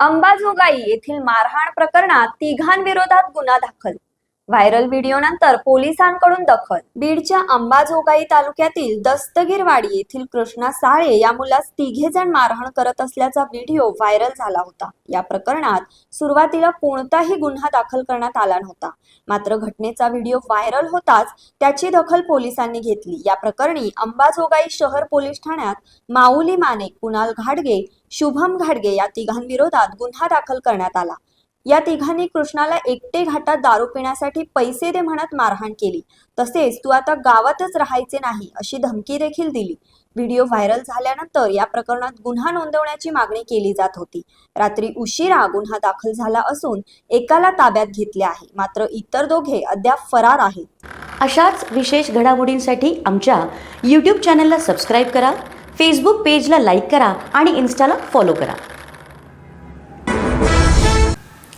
अंबाजोगाई येथील मारहाण प्रकरणात तिघांविरोधात गुन्हा दाखल व्हायरल व्हिडिओनंतर पोलिसांकडून दखल. बीडच्या अंबाजोगाई तालुक्यातील दस्तगीरवाडी येथील कृष्णा साळे या मुलास तिघे जण मारहाण करत असल्याचा व्हिडिओ व्हायरल झाला होता. या प्रकरणात सुरुवातीला कोणताही गुन्हा दाखल करण्यात आला नव्हता. मात्र घटनेचा व्हिडिओ व्हायरल होताच त्याची दखल पोलिसांनी घेतली. या प्रकरणी अंबाजोगाई शहर पोलीस ठाण्यात माऊली माने कुणाल घाडगे शुभम घाडगे या तिघांविरोधात गुन्हा दाखल करण्यात आला. या तिघांनी कृष्णाला एकटे घाटात दारू पिण्यासाठी पैसे दे म्हणत मारहाण केली. तसेच तू आता गावातच राहायचे नाही अशी धमकी देखील दिली. व्हिडिओ व्हायरल झाल्यानंतर या प्रकरणात गुन्हा नोंदवण्याची मागणी केली जात होती. रात्री उशिरा गुन्हा दाखल झाला असून एकाला ताब्यात घेतले आहे मात्र इतर दोघे अद्याप फरार आहेत. अशाच विशेष घडामोडींसाठी आमच्या यूट्यूब चॅनलला सबस्क्राईब करा फेसबुक पेजला लाईक करा आणि इन्स्टाला फॉलो करा.